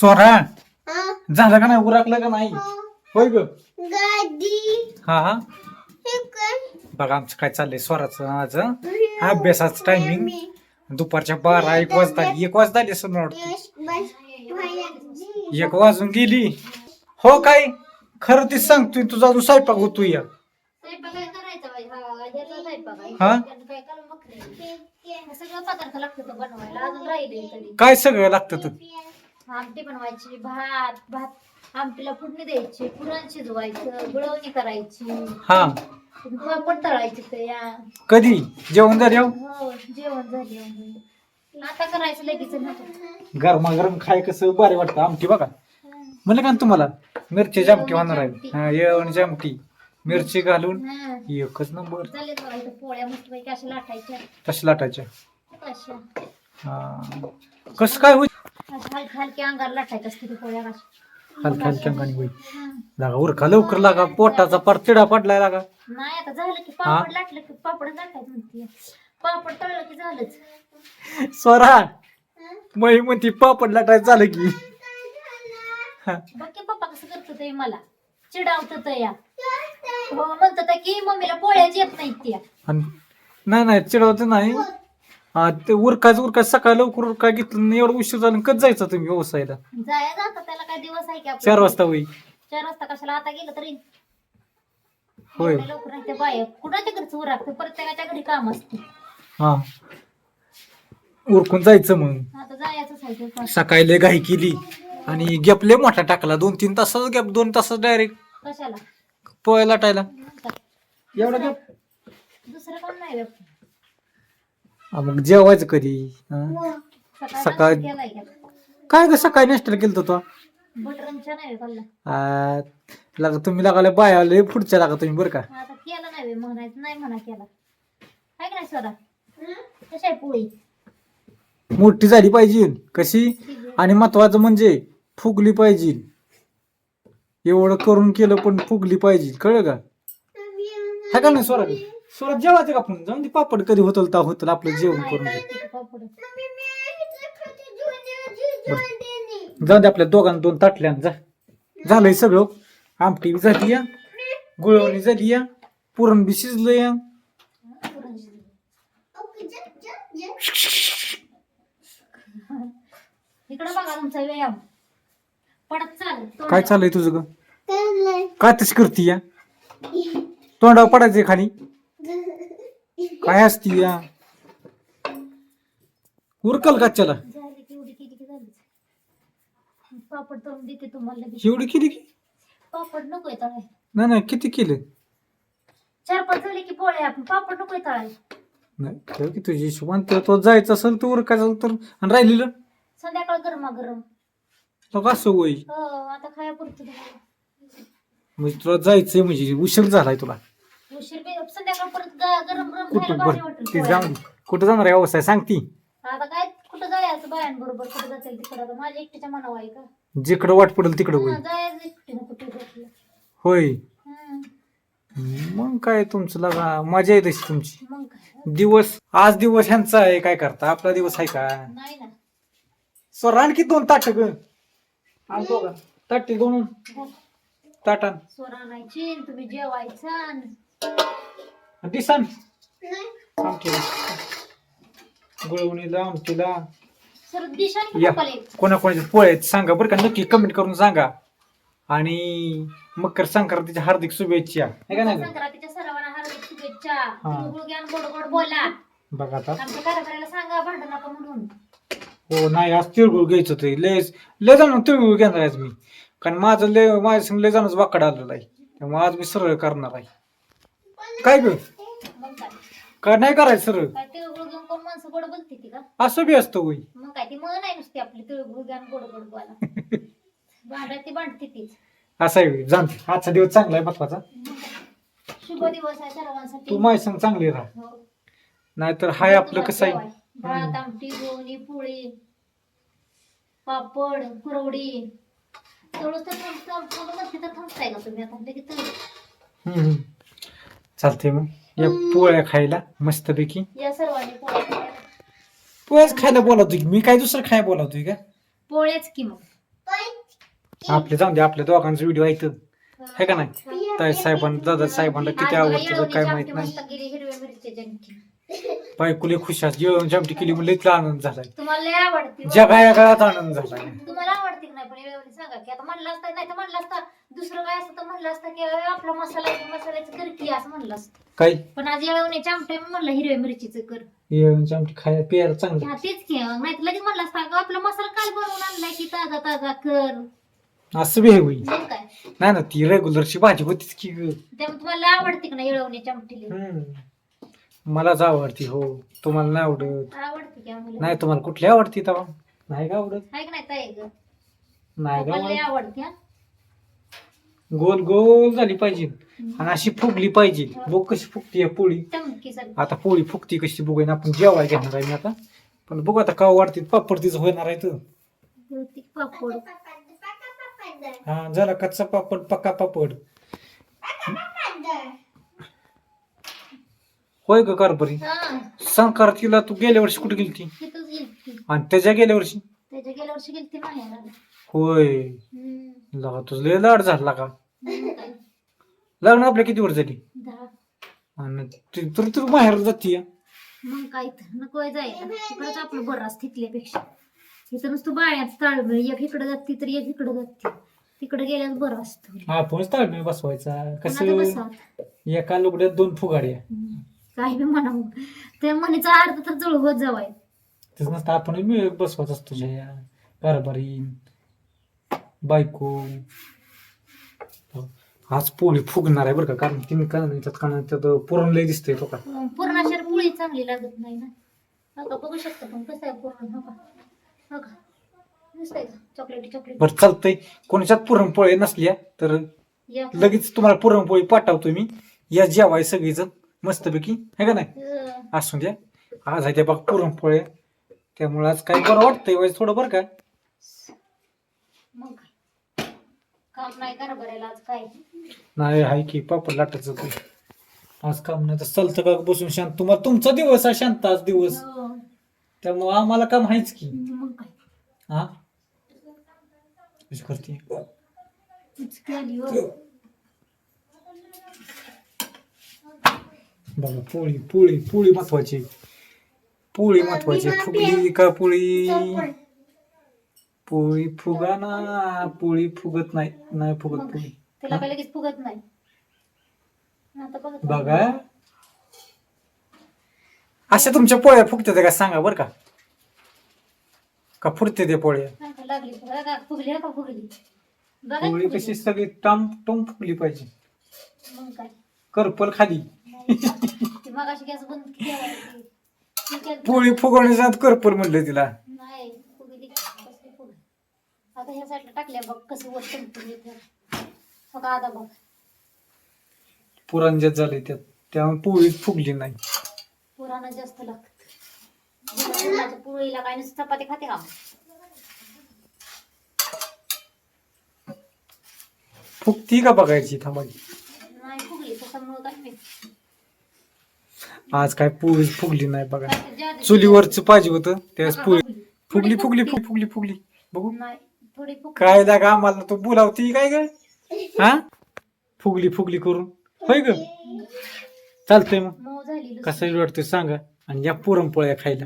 स्वरा हा, झालं का नाही? उरकलं का नाही? हा. होय ग. गादी. हा? बघा आमचं काय चाललंय स्वराचं आज अभ्यासाचं टायमिंग दुपारच्या बारा एक वाजता एक वाजता आली असं वाटतं. एक वाजून गेली. हो काय? खरं तीच सांगतोय तुझा अजून स्वयंपाक होतोय या. काय हा हा? हे सगळं लागतं तो बनवायला. अजून राहिले तरी? आमटी बनवायची भात भात आमटीला फोडणी द्यायची पुरण शिजवायचं गुळवणी करायची. हा. पापड तळायची तर या. कधी? जेवण झाल्यावर हो जेवण झाले आता करायचं लगेच गरमागरम खाय कसं बरे वाटतं आमटी बघा. म्हणलं का ना तुम्हाला? मिरचीची आमटी होणार आहे. हा येवणीची आमटी मिरची घालून हा. एकच नंबर. झाले बघा इथं पोळ्या मस्त पैकी अशा लाटायच्या. तशी लाटायच्या. अशा कसं काय होईल? अंगार असते ते पोळ्या हलक्या अंगाने होईल. हा. लागा उरका लवकर लागा पोटाचा पार तिडा पडलाय लागा. नाही आता झालं की पापड लाटलं की पापड लाटायचं म्हणते. पापड तळलं की झालंच. स्वरा मही म्हणती पापड लाटायचं झालं की. हा. बाकी पप्पा कसं करत ते मला? चिडावत या. हो म्हणत की मम्मीला पोळ्याच येत नाहीत त्या. आणि नाही नाही चिडवत नाही. हा ते उरकायचं उरकायचं. सकाळी लवकर उरका घेतलं नाही एवढं उशीर झालं कधी जायचं तुम्ही व्यवसायाला? जाया जाता त्याला काय दिवस आहे की आपला? चार वाजता होई चार वाजता कशाला आता गेलं तरी? होय. एवढ्या लवकर नाही ते बाय कुणाच्या घरचं उरागतं प्रत्येकाच्या घरी काम असते. हा. उरकून जायचं मग. आता जायचंच आहे ते काम. सकाळी लय घाई केली आणि गॅप लय मोठा टाकला. दोन तीन तासाचा गॅप दोन तासाच डायरेक्ट कशाला? पोळ्या लाटायला. एवढा गॅप? दुसरं काम नाही मग जेवायचं कधी? हा? सकाळी सकाळ- नाश्ता काय ग सकाळी नाश्त्याला केलं तो खाल्ला. आ, लागा तुम्ही लागाले बाया लय पुढच्या लागा तुम्ही बरं का. आता केला नाही बे म्हणायचं नाही म्हणा केला. आहे का नाही स्वरा? कशी आहे पोळी? मोठी झाली पाहिजे. कशी? आणि महत्वाचं म्हणजे फुगली पाहिजे. एवढं करून केलं पण फुगली पाहिजे. कळलं का? हा का नाही स्वराज स्वराज जेवायचं का आपण? जाऊन ते पापड कधी होतल ता होतल आपलं जेवण करून घे पापड. जाऊ दे आपल्या दोघांना दोन ताटल्यान जा. झालंय सगळं. आमटी बी झाली या गुळवणी झाली या पुरण बी शिजलं या. इकडं बघा तुमचा व्यायाम. पडत चाल काय चाललंय तुझं ग? काय तशी करती या? तोंडावर पडायचंय खाली. काय असती या? उरकल का चला? झाली की एवढी केली की? झाली पापड तळून देते तुम्हाला लगेच एवढी केली की पापड नकोय तळाय नाही नाही किती केलं? चार पाच झाले की पोळ्या आपण पापड नकोय तळाय नाही ठेव की तुझी हिशोबान तो तो जायचं असेल तर उरकायचं तर आणि राहिलेलं? संध्याकाळ गरमा गरम तो कसं होई हो आता खाया पुरतं. म्हणजे तुला जायचंय म्हणजे उशीर झालाय तुला. संध्याकाळ परत ग- गरम गरम कुठं खायला भारी बरं? वाटेल ते पोळ्या. जाऊन कुठं जाणार आहे व्यवसाय? सांगती आता काय कुठं जायचं बायांबरोबर? कुठं तिकडं? आता माझ्या एकटीच्या मनावर आहे का? जिकडं वाट पडेल तिकडं होई हा, जायचं एकटीनं कुठे जातील. होय. मग काय तुमचं लगा मजा येत अशी तुमची. मग काय? दिवस आज दिवस ह्यांचा आहे काय करता? आपला दिवस आहे का? नाही ना. सर आणखी दोन ताट ग? आणतो का ताटे दोन. ताटान सोरा आणायची तुम्ही जेवायचं दिसान आमटीला गुळवणीला आमटीला. या. एक. कोणाकोणाचे पोळे आहेत सांगा बरं का. नक्की कमेंट करून सांगा. आणि मकर संक्रांतीच्या हार्दिक शुभेच्छा. आहे का नाही? ग? संक्रांतीच्या सर्वांना हार्दिक शुभेच्छा. हा. गोड गोड बोला. बघा आता. आमच्या कार्यकर्त्याला सांगा भांडू नका म्हणून. हो नाही आज तिळगुळ घ्यायचं ते लय लय जाणं तिळगुळ घेणार आहे आज मी. कारण माझं लय माझ्या संग लय जाणंच वाकड आलेलं आहे. त्यामुळे आज मी सरळ करणार आहे. काय ग मग काय नाही करायचं सरळ काय तिळगुळ घेऊन कोण माणसं गोड बोलते ती का असं बी असतं होई मग काय ती मन आहे नुसती आपली तिळगुळ घ्या गोड गोड बोला भांडा ती भांडते तीच असं आहे जाणते आजचा दिवस चांगला आहे महत्त्वाचा शुभ दिवस आहे सर्वांसाठी तू माझ्या संग चांगली राहा हो. नाहीतर हाय आपलं कसं आहे भात आमटी गोणी पोळी पापड कुरवडी तेवढंच तर थांब- थांब- म्हणते तर थांबताय का तुम्ही आता लगेच हम्म. चालतंय मग. या पोळ्या खायला मस्तपैकी. या सर्वांनी पोळ्या खायला. पोळ्याच खायला बोलावतोय की? मी काय दुसरं खायला बोलावतोय का? पोळ्याच की मग. आपले जाऊन दे आपल्या दोघांचा व्हिडिओ ऐकत है का नाही? ताई साहेबांना दादा साहेबांना किती आवडतं काय माहीत नाही. गेली हिरव्या मिरची जनकी बायकुले खुशास जेवण जमटी केली म्हणजे इथला आनंद झालाय. तुम्हाला लय आवडते. जगाया काळात आनंद झालाय. तुम्हाला आवडते की नाही? पण सांगा की आता म्हणलं असतं नाही तर म्हणलं असतं. दुसरं काय असतं तर म्हणलं असतं की अरे आपला मसाला आहे, मसाल्याचं कर की असं म्हणलं असतं. काय? पण आज येळवणीच्या आमटे म्हणलं हिरव्या मिरचीचं कर. जेवण जमटी खायला प्यायला चांगलं. हा तेच की नाही लगेच म्हणलं असतं अगं आपला मसाला काल बनवून आणलाय की ताजा ताजा कर. असं बी होईल. मग काय? नाही ना ती रेग्युलरची भाजी होतीच की ग. त्यामुळे तुम्हाला आवडते की नाही येळवणीच्या आमटीला हम्म. मलाच आवडती हो. तुम्हाला नाही आवडत. आवडते की आम्हाला? नाही तुम्हाला कुठली आवडती तेव्हा नाही का आवडत? आहे की नाही ताई ग? नाही का मला आवडते हा? गोल गोल झाली पाहिजे. आणि अशी फुगली पाहिजे. बघ कशी फुगती पोळी? चमकी सर आता पोळी फुगती कशी बघून आपण जेवाय घेणार आहे मी आता. पण बघू आता का वाटते पापड तिचं होणार आहे तर. पापड. हा झाला कच्चा पापड पक्का पापड. होय ग कारभारी? हा. संक्रांतीला तू गेल्या वर्षी कुठे गेलती? आणि त्याच्या गेल्या वर्षी? त्याच्या गेल्या वर्षी होय. लगा तुझं लय लाड झाला का? लग्न आपल्या किती वर्ष झाली? दहा. आणि ते- तर तू बाहेर जाती मग काय तर नको जायला. तिकडच आपलं बरं असतं तिथल्यापेक्षा. इथं नुसतं बाळ्यात ताळमेळ. एक इकडे जाती तर एक इकडे जाते. तिकडे गेल्यास बरं असतं. आपणच ताळमेळ बसवायचा. कोणाचं कसं बसावं? एका लुगड्यात दोन फुगाड्या. हम्म. काय बी म्हणावं त्या म्हणीचा अर्थ तर जुळ होत जावाय तेच नसतं आपण मी बसवत असतो कारभारी बायको आज पोळी फुगणार आहे बरं का? कारण तिने का नाही त्यात कारण त्यात पुरण लय दिसतंय तो का पूर्णाशर पोळी चांगली लागत नाही ना. हो का? बघू शकता पण कसं आहे पूर्ण हो का? हो का? दिसतंय का? चॉकलेटी चॉकलेट. बरं चालतंय. कोणाच्यात पुरणपोळी नसल्या तर या. लगेच तुम्हाला पुरणपोळी पाठवतो मी. या जेवाय सगळीजण मस्तपैकी है का नाही? अं, असू द्या. आज आहे त्या बघ पुरणपोळ्या त्यामुळे आज काही बरं वाटतंय वाईज थोडं बरं का? मग काय? काम नाही करा बरेला आज काय? नाही आहे की पापड लाटायचं ते आज काम नाही तर चालतं का बसून शांत? तुम्हाला तुमचा दिवस आहे शांत आज दिवस. हो. त्यामुळे आम्हाला काम आहेच की. मग काय? हा कशी करते. आली हो. बघा पोळी पोळी पोळी महत्वाची पोळी महत्वाची फुगली का पोळी? पोळी फुगा ना पोळी फुगत नाही नाही फुगत पोळी. तिला काय लगेच फुगत नाही? बघा. अशा तुमच्या पोळ्या फुगते का सांगा बरं का? का फुटते ते पोळ्या? पोळी. कशी सगळी टाम टोम फुगली पाहिजे. करपल खाली. पोळी फुगवण्याच्या आत करपल म्हणलं तिला नाही फुगली कसली फुगली आता ह्या साईडला टाकल्या बघ कसं वर चमकून येते. बघा आता बघ. पुरांजात झाले त्यात. त्यामुळे पोळी फुगली नाही. पुराणं जास्त लागत. पोळीला काय नुसतं चपाती खाते का? फुगती का बघायची थांबायची? नाही फुगली. त्याच्यामुळं काय माहीत. आज काय पोळी फुगली नाही बघा. चुलीवरच पाहिजे होतं त्यावेळेस पोळी फुगली. फुगली थोडी फुगली फुगली. फुगली फुगली. बघू. नाही. थोडी फुगली. काय लागा आम्हाला तो बोलावती काय ग? हा? फुगली फुगली करून. होय ग? चालतंय मग. मऊ झाली कसं वाटतंय सांगा. आणि या पुरणपोळ्या खायला.